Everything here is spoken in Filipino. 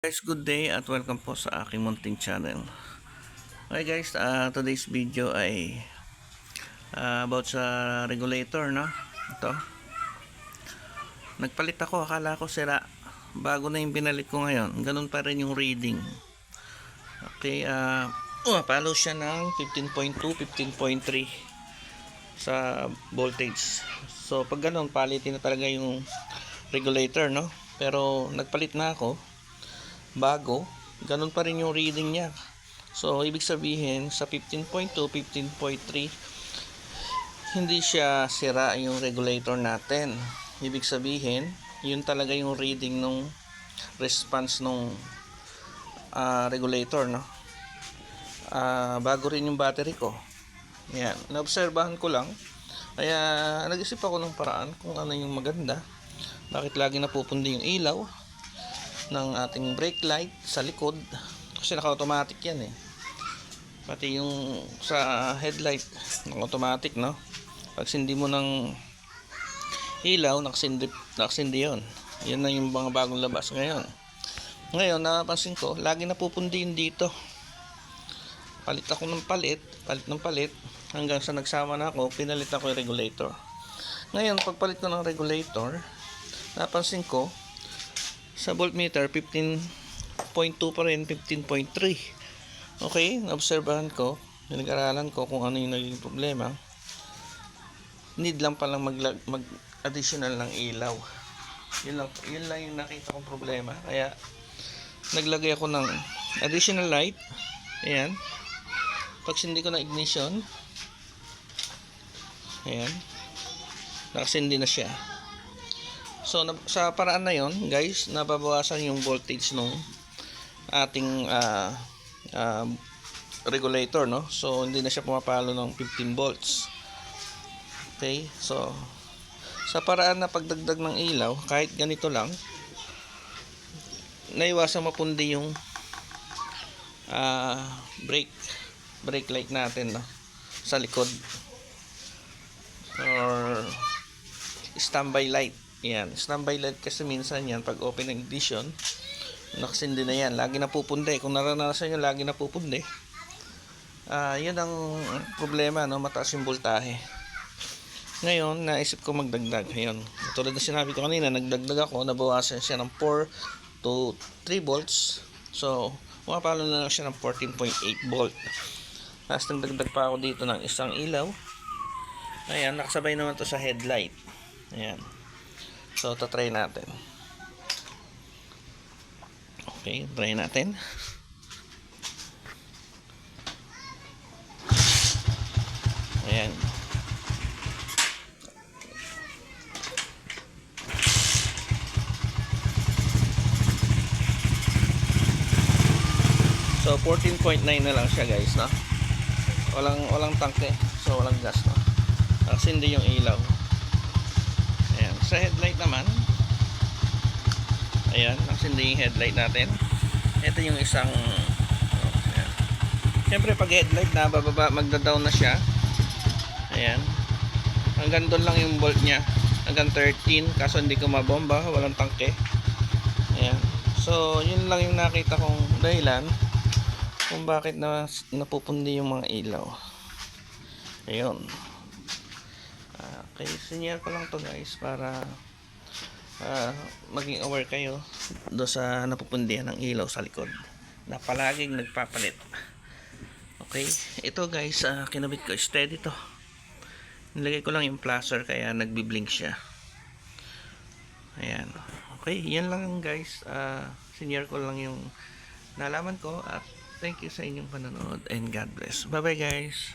Guys, good day at welcome po sa aking munting channel. Okay guys, uh, today's video ay uh, about sa regulator, no? Ito. Nagpalit ako, akala ko sira. Bago na yung binalik ko ngayon. Ganun pa rin yung reading. Okay, uh, oh, palo siya ng 15.2, 15.3 sa voltage. So, pag ganun, palitin na talaga yung regulator, no? Pero, nagpalit na ako bago, ganun pa rin yung reading niya. So, ibig sabihin, sa 15.2, 15.3, hindi siya sira yung regulator natin. Ibig sabihin, yun talaga yung reading nung response nung ah, regulator, no? Ah, bago rin yung battery ko. Yan. Naobserbahan ko lang. Kaya, nag-isip ako ng paraan kung ano yung maganda. Bakit lagi napupundi yung ilaw ng ating brake light sa likod. Kasi naka-automatic yan eh. Pati yung sa headlight naka-automatic no? Pag sindi mo ng ilaw nakasindi, nakasindi yun. Yan na yung mga bagong labas ngayon. Ngayon napansin ko lagi napupundi yun dito. Palit ako ng palit palit ng palit. Hanggang sa nagsama na ako pinalit ako yung regulator. Ngayon pagpalit ko ng regulator napansin ko sa voltmeter 15.2 pa rin 15.3 okay naobserbahan ko pinag-aralan ko kung ano yung naging problema. Need lang palang mag, mag additional ng ilaw. Yun lang, yun lang yung nakita kong problema. Kaya naglagay ako ng additional light. Ayan. Pag hindi ko na ignition ayan. Nakasindi na siya So sa paraan na 'yon, guys, nababawasan yung voltage nung ating ah, ah, regulator, no? So hindi na siya pumapalo ng 15 volts. Okay? So sa paraan na pagdagdag ng ilaw, kahit ganito lang, naiwasan mapundi yung ah, brake brake light natin, no? Sa likod. Or standby light. Yan, standby light kasi minsan yan, pag open ng ignition, nakasindi na yan. Lagi napupundi. Kung naranasan nyo, lagi napupundi. Ah, yun ang problema, no? mataas yung voltahe. Ngayon, naisip ko magdagdag. Ayun. Tulad na sinabi ko kanina, nagdagdag ako, nabawasan siya ng 4 to 3 volts. So, pumapalo na lang siya ng 14.8 volt. Tapos nagdagdag pa ako dito ng isang ilaw. Ayan, nakasabay naman to sa headlight. Ayan. So, tatry natin. Okay, try natin. Ayan. So, 14.9 na lang siya guys, no? Walang, walang tangke. So, walang gas, no? Kasi hindi yung ilaw. Sa headlight naman, ayan, nagsindi yung headlight natin. Ito yung isang, oh, ayan. Siyempre, pag headlight na, bababa, magda-down na siya. Ayan. Hanggang doon lang yung volt niya. Hanggang 13, kaso hindi ko mabomba, walang tangke. Ayan. So, yun lang yung nakita kong dahilan kung bakit na napupundi yung mga ilaw. Ayun. Okay, sinyal ko lang to guys para ah, maging aware kayo do sa napupundihan ng ilaw sa likod na palaging nagpapalit. Okay, ito guys, ah, kinabit ko steady to. Nilagay ko lang yung placer kaya nagbi-blink siya. Ayan. Okay, yan lang guys. Ah, sinyal ko lang yung nalaman ko at thank you sa inyong panonood and God bless. Bye bye guys.